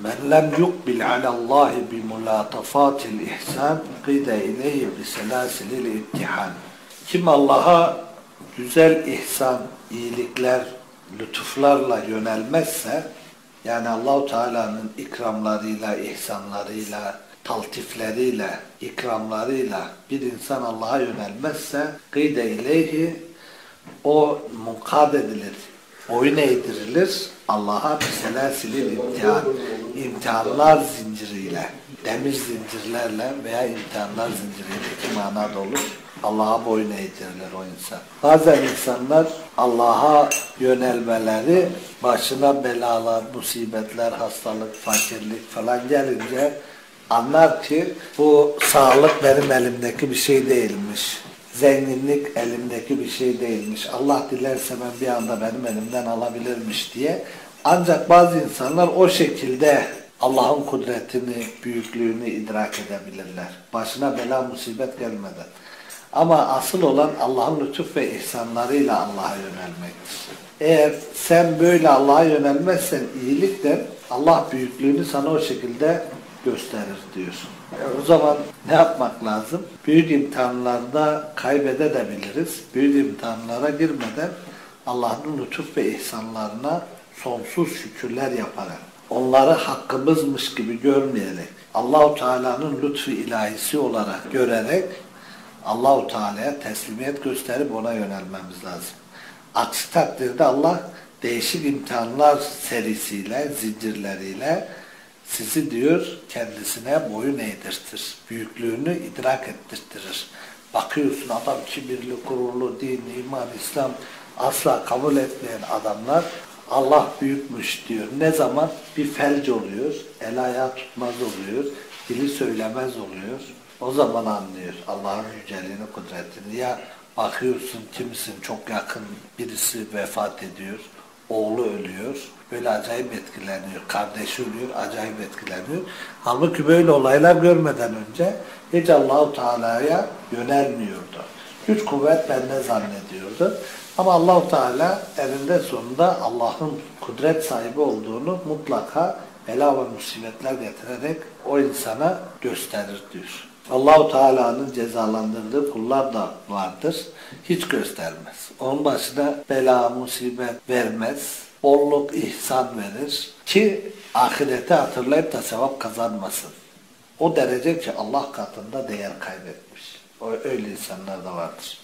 Men lem yukbil alallahi bi mulatafatil ihsan qide ileyhi bi selasilil imtihan. Kim Allah'a güzel ihsan, iyilikler, lütuflarla yönelmezse yani Allahu Teala'nın ikramlarıyla, ihsanlarıyla, taltifleriyle, ikramlarıyla bir insan Allah'a yönelmezse gıyde ileyhi o munkad edilir, boyun eğdirilir Allah'a bir imtihan, imtihanlar zinciriyle, demir zincirlerle veya imtihanlar zinciriyle iki manada olur. Allah'a boyun eğdirilir o insan. Bazen insanlar Allah'a yönelmeleri başına belalar, musibetler, hastalık, fakirlik falan gelince anlar ki bu sağlık benim elimdeki bir şey değilmiş. Zenginlik elimdeki bir şey değilmiş. Allah dilerse ben bir anda benim elimden alabilirmiş diye. Ancak bazı insanlar o şekilde Allah'ın kudretini, büyüklüğünü idrak edebilirler. Başına bela musibet gelmeden. Ama asıl olan Allah'ın lütuf ve ihsanlarıyla Allah'a yönelmektir. Eğer sen böyle Allah'a yönelmezsen iyilikten Allah büyüklüğünü sana o şekilde gösterir diyorsun. E o zaman ne yapmak lazım? Büyük imtihanlarda kaybedebiliriz. Büyük imtihanlara girmeden Allah'ın lütuf ve ihsanlarına sonsuz şükürler yaparak, onları hakkımızmış gibi görmeyerek, Allahu Teala'nın lütfu ilahisi olarak görerek Allahu Teala'ya teslimiyet gösterip ona yönelmemiz lazım. Aksi takdirde Allah değişik imtihanlar serisiyle, zincirleriyle sizi diyor kendisine boyun eğdirtir. Büyüklüğünü idrak ettirtirir. Bakıyorsun adam kibirli, gururlu, din, iman, İslam asla kabul etmeyen adamlar Allah büyükmüş diyor. Ne zaman? Bir felç oluyor, el ayağı tutmaz oluyor, dili söylemez oluyor. O zaman anlıyor Allah'ın yüceliğini, kudretini. Ya bakıyorsun kimsin çok yakın birisi vefat ediyor, oğlu ölüyor, böyle acayip etkileniyor, kardeşi ölüyor, acayip etkileniyor. Halbuki böyle olaylar görmeden önce hiç Allahu Teala'ya yönelmiyordu. Güç kuvvet bende zannediyordu. Ama Allahu Teala elinde sonunda Allah'ın kudret sahibi olduğunu mutlaka bela ve musibetler getirerek o insana gösterir diyor. Allahu Teala'nın cezalandırdığı kullar da vardır. Hiç göstermez. Onun başına bela, musibet vermez. Bolluk, ihsan verir. Ki ahirete hatırlayıp da sevap kazanmasın. O derece ki Allah katında değer kaybetmiş. Öyle insanlar da vardır.